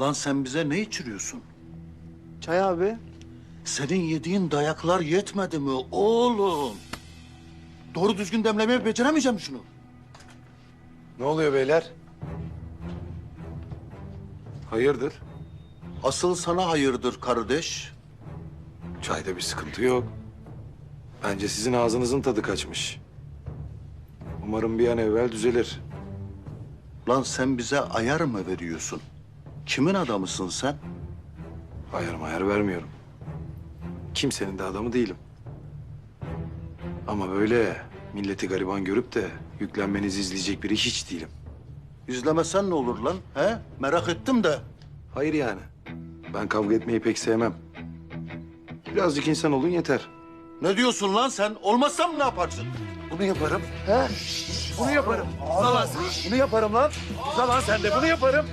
Lan sen bize ne içiriyorsun? Çay abi. Senin yediğin dayaklar yetmedi mi oğlum? Doğru düzgün demlemeyi beceremeyeceğim şunu. Ne oluyor beyler? Hayırdır? Asıl sana hayırdır kardeş. Çayda bir sıkıntı yok. Bence sizin ağzınızın tadı kaçmış. Umarım bir an evvel düzelir. Lan sen bize ayar mı veriyorsun? Kimin adamısın sen? Ayar mayar vermiyorum. Kimsenin de adamı değilim. Ama böyle milleti gariban görüp de yüklenmenizi izleyecek biri hiç değilim. İzlemesen ne olur lan? He? Merak ettim de. Hayır yani. Ben kavga etmeyi pek sevmem. Birazcık insan olun yeter. Ne diyorsun lan sen? Olmazsam ne yaparsın? Bunu yaparım. He? Bunu yaparım. Uza lan sen. Bunu yaparım lan. Uza lan sen de bunu yaparım.